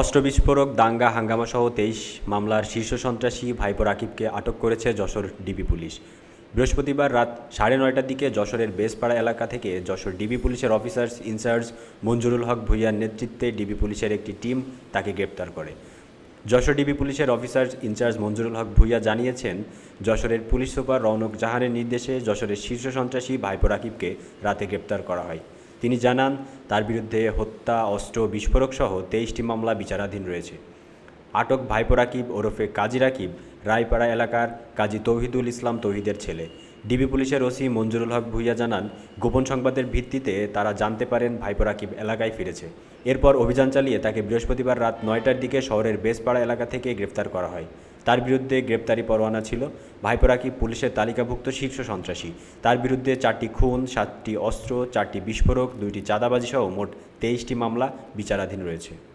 অস্ত্র বিস্ফোরক, দাঙ্গা হাঙ্গামাসহ তেইশ মামলার শীর্ষ সন্ত্রাসী ভাইপো রাকিবকে আটক করেছে যশোর ডিবি পুলিশ। বৃহস্পতিবার রাত সাড়ে নয়টার দিকে যশোরের বেসপাড়া এলাকা থেকে যশোর ডিবি পুলিশের অফিসার্স ইনচার্জ মঞ্জুরুল হক ভুইয়ার নেতৃত্বে ডিবি পুলিশের একটি টিম তাকে গ্রেপ্তার করে। যশোর ডিবি পুলিশের অফিসার ইনচার্জ মঞ্জুরুল হক ভুইয়া জানিয়েছেন, যশোরের পুলিশ সুপার রৌনক জাহানের নির্দেশে যশোরের শীর্ষ সন্ত্রাসী ভাইপো রাকিবকে রাতে গ্রেপ্তার করা হয়। তিনি জানান, তার বিরুদ্ধে হত্যা, অস্ত্র, বিস্ফোরক সহ তেইশটি মামলা বিচারাধীন রয়েছে। আটক ভাইপো রাকিব ওরফে কাজী রাকিব, রায়পাড়া এলাকার কাজী তৌহিদুল ইসলাম তৌহিদের ছেলে। ডিবি পুলিশের ওসি মঞ্জুরুল হক ভুইয়া জানান, গোপন সংবাদের ভিত্তিতে তারা জানতে পারেন ভাইপো রাকিব এলাকায় ফিরেছে। এরপর অভিযান চালিয়ে তাকে বৃহস্পতিবার রাত নয়টার দিকে শহরের বেসপাড়া এলাকা থেকে গ্রেফতার করা হয়। তার বিরুদ্ধে গ্রেপ্তারি পরোয়ানা ছিল। ভাইপোরাকি পুলিশের তালিকাভুক্ত শীর্ষ সন্ত্রাসী? তার বিরুদ্ধে চারটি খুন, সাতটি অস্ত্র, চারটি বিস্ফোরক, দুইটি চাঁদাবাজিসহ মোট তেইশটি মামলা বিচারাধীন রয়েছে।